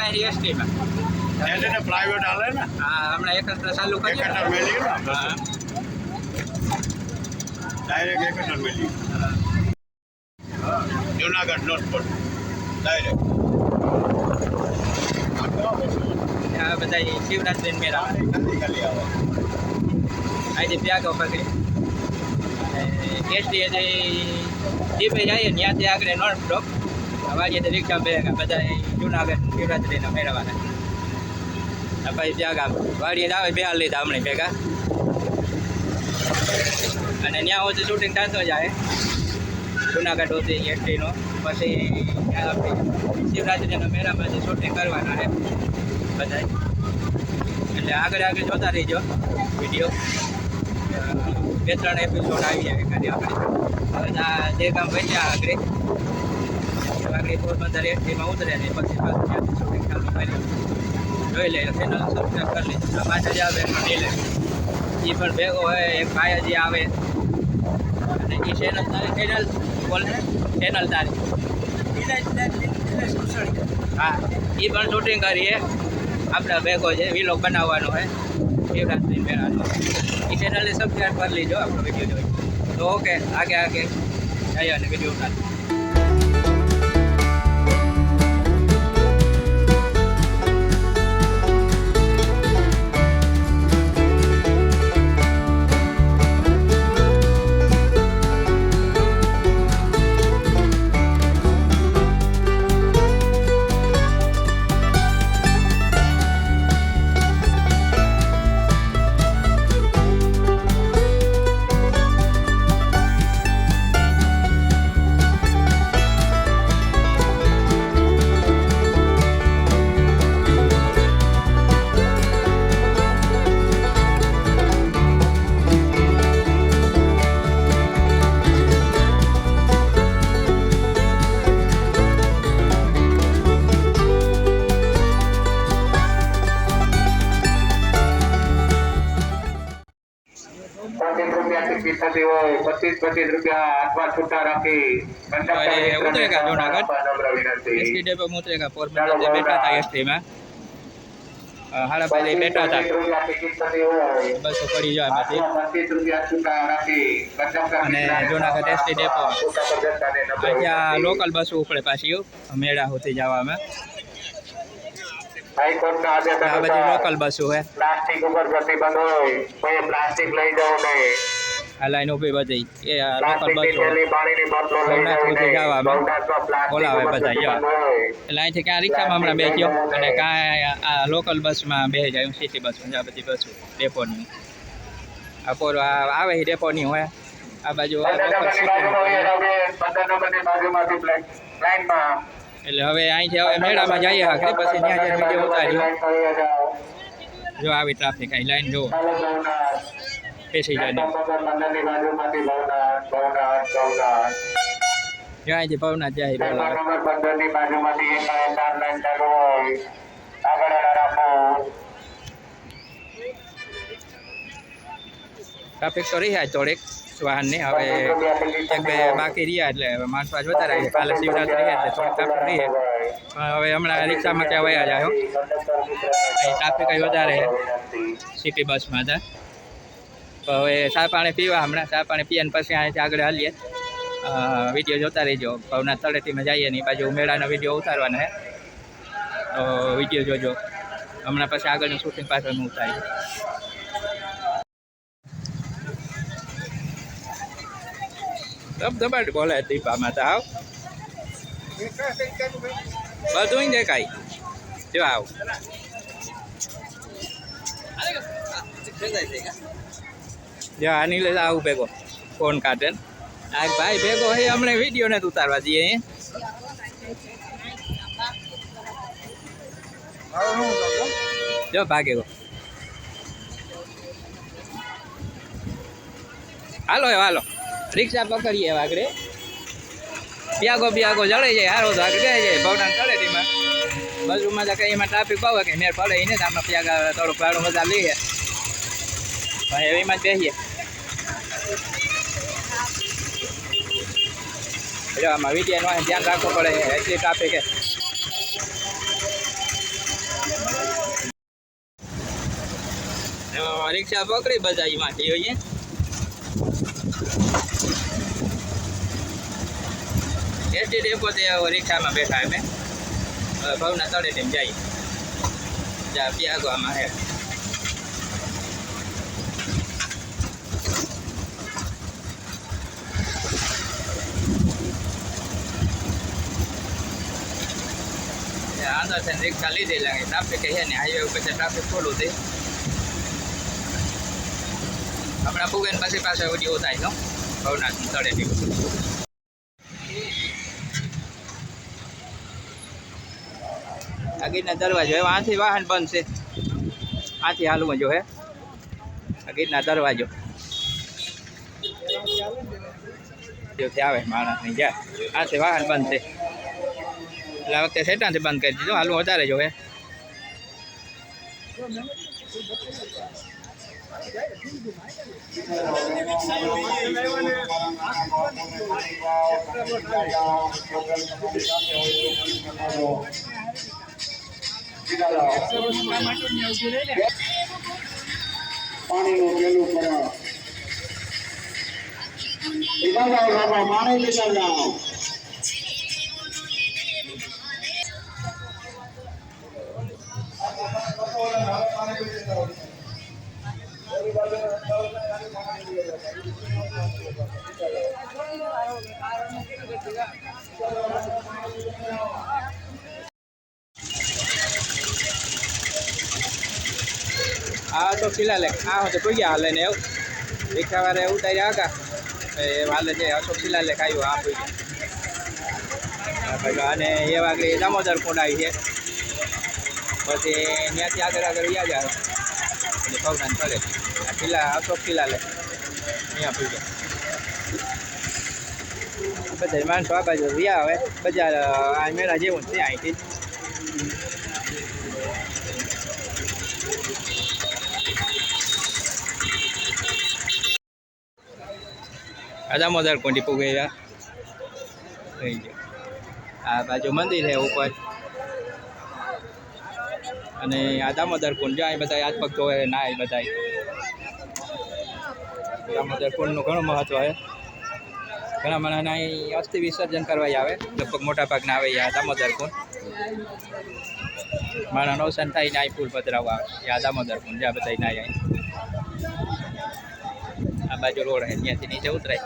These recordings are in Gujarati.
પહેરી એસટીમાં એને ને પ્રાઇવેટ હાલે ને? હા હમણાં એકત્ર ચાલુ એક કરીએ મેલી ડાયરેક્ટ એક હજાર મેલી. જુનાગઢ નોટ પર ડાયરેક્ટ આ બધા શિવરાત્રી મેળા. આજે પ્યાગો પકડી. એસટી જે જાય ત્યાંથી આગળ નોન સ્ટોપ તો રિક્ષા ભેગા બધા જુનાગઢ શિવરાત્રીના મેળાવાના. આ પછી ત્યાં ગામ. વાડીએ આવે બે લીધા હમણાં ભેગા. અને ત્યાં સુધી શૂટિંગ થતો જાય. જુનાગઢ સુધી એસટીનો પછી ત્યાં આપણે શિવરાત્રીના મેળામાં જે શૂટિંગ કરવાના છે બધા એટલે આગળ આગળ જોતા રહીજો વીડિયો. બે ત્રણ એપિસોડ આવી જાય ખાલી આપણે હવે જે કામ બન્યા આગળ. આગળ પોરબંદર એસટીમાં ઉતરે ને પછી પાછું શૂટિંગ ચાલુ જોઈ લે ચેનલ સબસ્ક્રાઈબ કરી આ પાછળ આવે એમાં લે એ પણ ભેગો હોય, એક ભાઈ હજી આવે. અને એ ચેનલ તારી ચેનલ બોલ ચેનલ તારી. હા એ પણ શૂટિંગ કરીએ આપણે ભેગો છે વિલોગ બનાવવાનો હોય, શિવરાત્રી મેળાનો. એ ચેનલને સબસ્ક્રાઈબ કરી લીજો, આપણો વીડિયો જોઈ. તો ઓકે આગે આગે. જઈએ અને વીડિયો ઉતાર પચીસ પચીસ રૂપિયા હાથમાં છૂટા રાખી અરે, ઉતરેગા જુનાગઢ? નમ્ર વિનંતી એસટી ડેપો મુતરેગા પોરબંદર જે બેઠા હતા એસટીમાં હાડા પાસે બેઠા હતા પચીસ રૂપિયા ટિકિટ થતી હોય બસો પડી જાય એમાંથી હાથમાં પચીસ રૂપિયા છૂટા રાખી કંડક્ટર અને મિત્રને જૂનાગઢ એસટી ડેપો. છૂટા પર જતાને નમ્ર ત્યાં વિનંતી. લોકલ બસો ઉપડે પાછી મેળા હોતી જવામાં હાઈકોર્ટના આદેશ આ બધી અનુસાર લોકલ બસો હે પ્લાસ્ટિક ઉપર પ્રતિબંધ હોય કોઈ પ્લાસ્ટિક લઈ જવું નહીં આ લાઈન ઊભી બધી. એ આ લોકલ બસો. ભવનાથ જવી પ્લાસ્ટિક બોલાવે બધા, હોય. એટલે અહીંથી ક્યાં રિક્ષામાં હમણાં બેસ્યો? અને કાંઈ આ લોકલ બસમાં બે જાય સિટી બસમાં આ બધી બસો ડેપોની આ પોર આવે છે ડેપોની હોય. આ બાજુ એટલે હવે અહીંથી હવે મેળામાં જઈએ આગળ પછી ત્યાં જઈને વીડિયો ઉતાર્યો જાઓ. જો આવી ટ્રાફિક અહીં લાઈન જો ભવનાથ. પેસી જાય ને પંદરની બાજુમાંથી ભવનાથ, ભવનાથ, ભવનાથ. જો અહીંથી ભવનાથ જાય પેપર બોલાવે નંબર પંદરની બાજુમાંથી એક લાઈન, ચાર લાઈન ચાલુ હોય. આગળ આગળ રાખો. ટ્રાફિક તો રહ્યા થોડીક વાહનને હવે એક બે બાકી રહ્યા એટલે માણસો આજ વધારે આવી કાલે શિવરાત્રી રહ્યા એટલે થોડીક ટ્રાફિક રહીએ પણ હવે હમણાં રિક્ષામાં ત્યાં વયા જાય. અહીં ટ્રાફિક વધારે સિટી બસમાં હતા હવે ચા પાણી પીવા હમણાં, ચા પાણી પીએ ને પછી અહીંથી આગળ હાલીએ. વીડિયો જોતા રહીજો. ભવનાથ મેં જઈએ ને બાજુ મેળાનો વીડિયો ઉતારવાનો હે. તો વીડિયો જોજો. હમણાં પછી આગળનું શૂટિંગ પાછળનું ઉતારીએ. ધબધબાટ બોલે દીપામાં તો, આવ. બધું દેખાય. જો આવ. જો આની નીલે આવું ભેગો. ફોન કાઢે. આ ભાઈ ભેગો હે હમણાં વીડિયો નથી ઉતારવા દઈએ હે. જો ભાગે ગો. હાલો હે હાલો. રિક્ષા પકડીએ વાગડે પ્યાગો પ્યાગો જળે જાય હારો તો આગળ જાય ભવનાથ ચડે તેમાં બાજુમાં તો કંઈ એમાં ટ્રાફિક બહુ કે, મેર પડે એને તો આમાં પિયાગા થોડુંક ભાડું મજા લઈએ હવે એમાં જ બેસીએ. એટલે આમાં વિડીયાનું ધ્યાન રાખવું પડે. એટલી ટ્રાફિક રિક્ષા પકડી બધા એમાંથી હોઈએ એસટી ડેપો તે રિક્ષામાં બેઠા અમે. ભાવના તળે તેમ જઈએ ત્યાં આગળ આમાં હે. અંદર છે રિક્ષા લીધી લાગે ટ્રાફિક છે ને હાઈવે ઉપર છે ટ્રાફિક ખોલું થઈ હમણાં ફુગેન પછી પાસે ઓડિયો થાય છો ભવનાથ તળેટી આગળના દરવાજો હવે આથી વાહન બંધ છે. આથી હાલમાં જો હે. આગળના દરવાજો. આવે નહીં જાય. આથી વાહન બંધ છે. એટલે આ વખતે સેટાથી બંધ કરી દીધું હાલવું વધારે જો હે પાણીનું પેલું કરો લીધા જાઓ બાબા પાણી લીધા જાઓ આ તો શિલાલેખ આ તો કોઈ હાલે ને એવું? એવું તારી આગા એ હાલે છે. અશોક શિલાલેખ આવ્યો આ કોઈ અને એ વાગે દામોદર કુંડ છે. પછી ત્યાંથી આગળ આગળ વ્યા આવે. ભવનાન પડે આ અશોક શિલાલેખ અહીંયા બધા માણસો આ બાજુ રહ્યા આવે. બજાર આ મેળા જેવું જ છે અહીંથી. દામોદર કુંડી પૂગેલા થઈ ગયો. આ બાજુ મંદિર છે ઉપર. અને આ દામોદર કુંડ જાય બધા હાથ પગ ધોવે નાય બધા દામોદર કુંડનું ઘણું મહત્વ છે. ઘણા મને અહીં અસ્થિ વિસર્જન કરવા આવે. લગભગ મોટા ભાગના આવે આ દામોદર કુંડ. મારા નવસન ને અહીં ફૂલ પધરાવવા આવે. આ દામોદર કુંડ, જ્યાં બધા નાય અહીં. આ બાજુ રોડ હે ત્યાંથી નીચે ઉતરાય.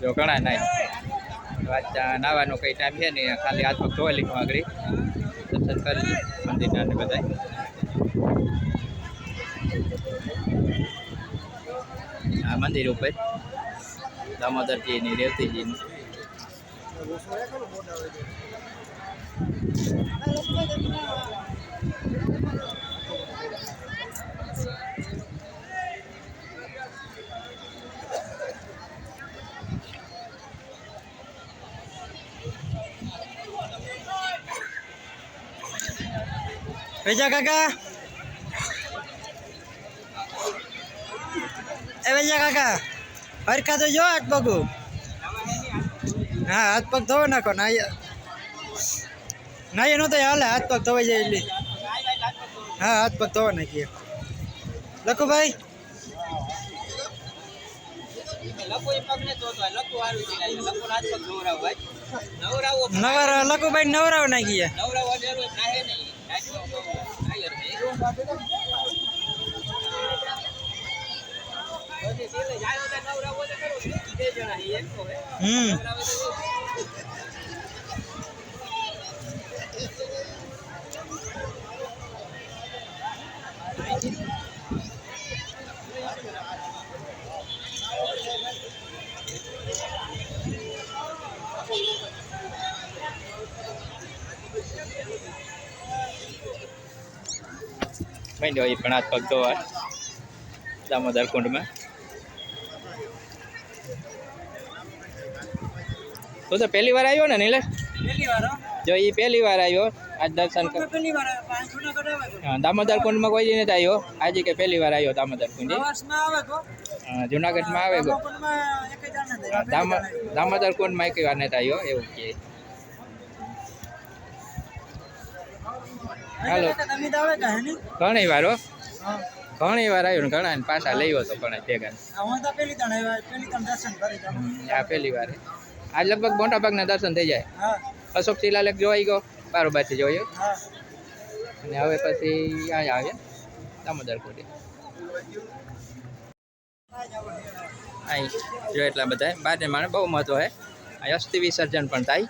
જો ઘણા નાય નાવાનો કઈ ટાઈમ છે ને ખાલી હાથ પગ ધોઈ લીધું આગળ. દર્શન કરી મંદિરના ને બધાય. મંદિર ઉપર દામોદરજીની રેવતીજીની વેજા કાકા એ કાકા. હરખા તો જો હાથ પગુ. હા, હાથ પગ ધોવા નાખો નાય નો તો હાલે, હાથ પગ ધોવાઈ જાય એટલે. હા, હાથ પગ ધોવા નાખીએ. લખો ભાઈ? લખો એ નવરાવ નાખીએ. તો હમ. પણ હાથ પગ વાર દામોદર કુંડમાં. તું તો પહેલી વાર આવ્યો ને નીલેશ પહેલી વાર જો એ પહેલી વાર આવ્યો આજ દર્શન દામોદર કુંડમાં કોઈ નથી આવ્યો. આજે કે પહેલી વાર આવ્યો દામોદર કુંડ. જુનાગઢમાં આવે દામો- દામોદર કુંડમાં એક વાર નથી આવ્યો એવું કે. હાલો. ઘણી વાર હો. ઘણી વાર આવ્યો ને ઘણા પાછા લઈ હતો ઘણા ભેગા. પહેલી વાર. આજ લગભગ મોટા ભાગના દર્શન થઈ જાય. અશોક શિલાલેખ જોવાઈ ગયો બારોબારથી જોયો. ગયો અને હવે પછી અહીંયા આવે દામોદર કોટી. અહીં જો એટલા બધા બારને માણે બહુ મહત્વ છે. અહીં અસ્થિ વિસર્જન પણ થાય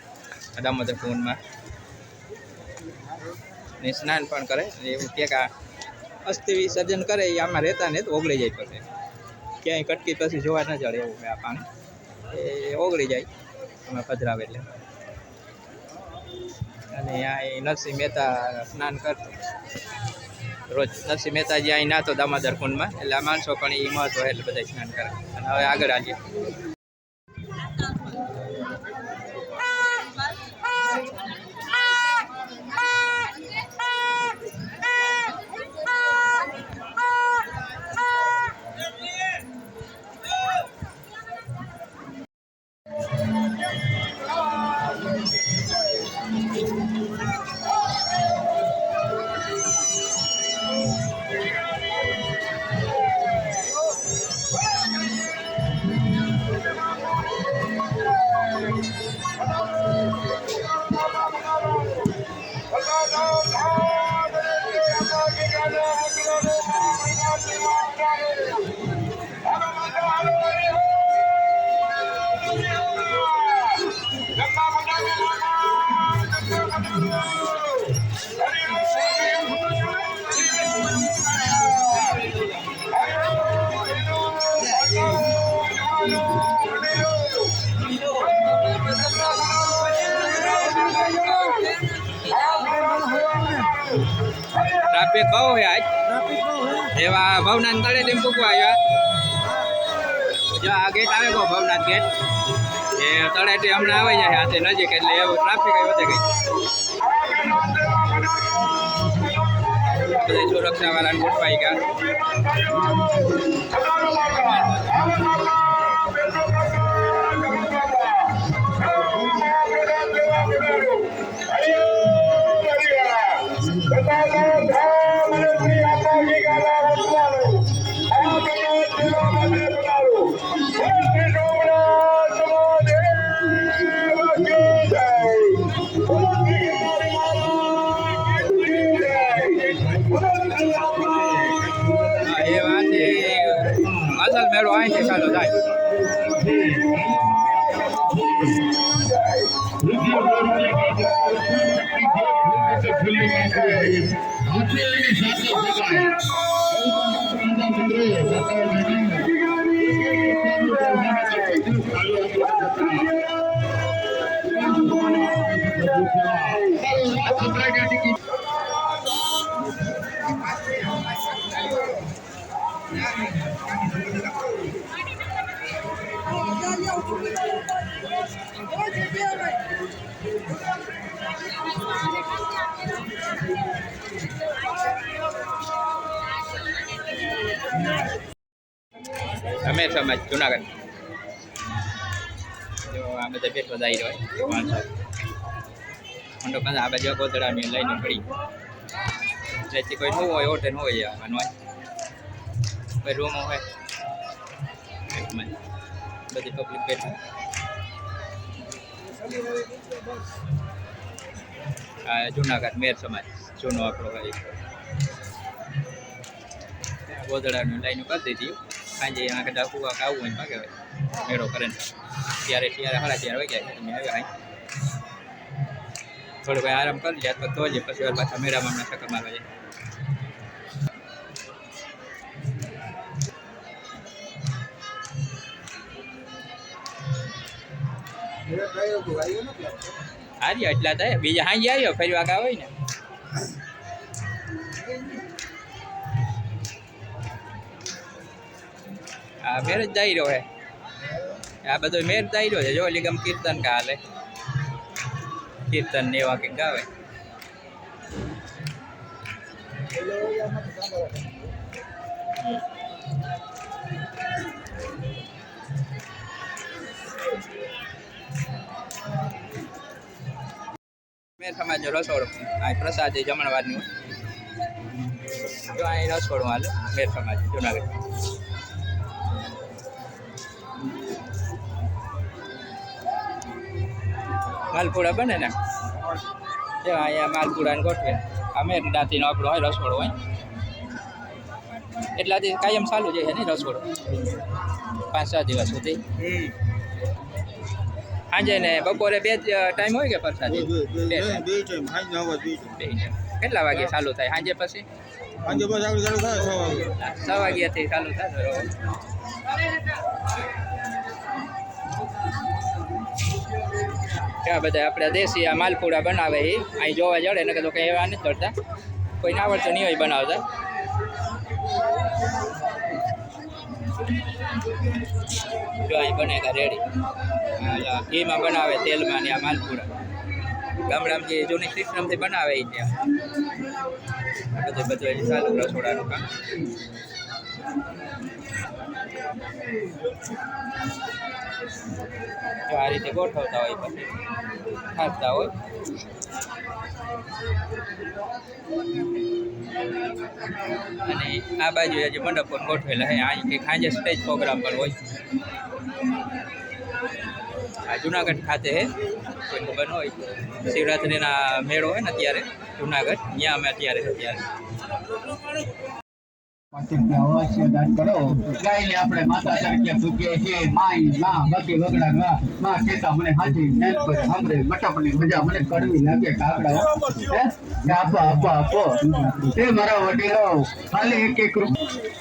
દામોદર કુંડમાં ને સ્નાન પણ કરે એવું કે આ અસ્થિ વિસર્જન કરે એ આમાં રહેતા ને તો ઓગળી જાય પછી. ક્યાંય કટકી પછી જોવા ન જડે એવું આ પાણી. એ ઓગળી જાય. આમાં પધરાવે એટલે. અને અહીં નરસિંહ મહેતા સ્નાન કરતો. રોજ નરસિંહ મહેતાજી અહીં નાતો દામોદર કુંડમાં. એટલે આ માણસો પણ એ મહત્વ એટલે બધા સ્નાન કરે. અને હવે આગળ આવીએ ટ્રાફિક બહુ છે આજ ટ્રાફિક બહુ હોય એવા ભવનાથ તળે ટેમ્પો આવ્યા જો આ ગેટ આવે ગયો ભવનાથ ગેટ એ તળાટી હમણાં આવી જાય હાથે નજીક, એટલે એવું ટ્રાફિક વધે ગઈ બધા સુરક્ષા વાળાને ગોઠવાઈ ગયા. vai intercalando, dai. થાય અમે સમાજ જુનાગઢ જો આ બધા બેઠો જાય રહ્યો માણસો મંડો પાછા આ બાજુ ગોતડાની લઈને પડી જેથી કોઈ ન હોય હોટલ હોય આવવાનું હોય કોઈ રૂમો હોય. બધી પબ્લિક બેઠી આ જુનાગઢ મેર સમાજ જૂનો આપણો હોય ગોદડાનું લાઈન કરી દીધી સાંજે એના કદાચ કુવા આવવું હોય ભાગે હોય મેળો કરે ને ત્યારે ત્યારે સાડા ત્યારે હોય ગયા તમે આવ્યા અહીં થોડું ભાઈ આરામ કરી લે તો તો જ પછી પાછા મેળામાં હમણાં ચક્કર મારવા જાય હારી, એટલા થાય બીજા હાજી આવ્યો, ફરી વાગા હોય ને? આ મેર જ દાયરો હે. આ બધો મેર દાયરો છે. જો લીગમ કીર્તન કાલે કીર્તન ને એવા કંઈક ગાવે. મેર સમાજનો રસોડો આ પ્રસાદ એ જમણવારનું જો અહીં રસોડું હાલે મેર સમાજ જુનાગઢ માલપુડા બને ને? જો અહીંયા માલપુડાને ગોઠવે. આ મેર દાંતીનો આપણો હોય રસોડો હોય. એટલાથી કાયમ ચાલુ જ છે ને રસોડો પાંચ સાત દિવસ સુધી. સાંજે ને બપોરે બે ટાઈમ હોય કે પ્રસાદી? બે ટાઈમ. કેટલા વાગે ચાલુ થાય? સાંજે પછી? સાંજે બસ આગળ ચાલુ થાય છ વાગે. છ વાગ્યાથી ચાલુ થાય બરોબર. ત્યાં બધા આપણે દેશી આ માલપુડા બનાવે એ. અહીં જોવા જડે ને તો કંઈ એવા નથી કરતા. કોઈને આવડતું નહીં હોય બનાવતા. જો અહીં બનેગા રેડી એમાં બનાવે તેલમાં ને આ માલપુરા. ગામડામાં જે જૂની સિસ્ટમથી બનાવે એ ત્યાં. બધું બધું એની ચાલુ રસોડાનું કામ. તો આ રીતે ગોઠવતા હોય પછી ખાતા હોય. અને આ બાજુ આજે મંડપ પણ ગોઠવેલા હે અહીં કે સાંજે સ્ટેજ પ્રોગ્રામ પણ હોય. આ જુનાગઢ ખાતે હે, કોઈ ખબર ન હોય. શિવરાત્રિના મેળો હોય ને અત્યારે, જુનાગઢ. ત્યાં અમે અત્યારે છે ત્યારે. અવશ્ય દાન કરો. ગાયને આપણે માતા તરીકે પૂજીએ છીએ. માઈ, માં બાકી વગડા માં, કેતા મને હાજી નેલ પર હમરે મટપની મજા મને કડવી લાગે કાકડા હો. આપો આપો આપો. તે મારા ખાલી એક એક રૂપિયા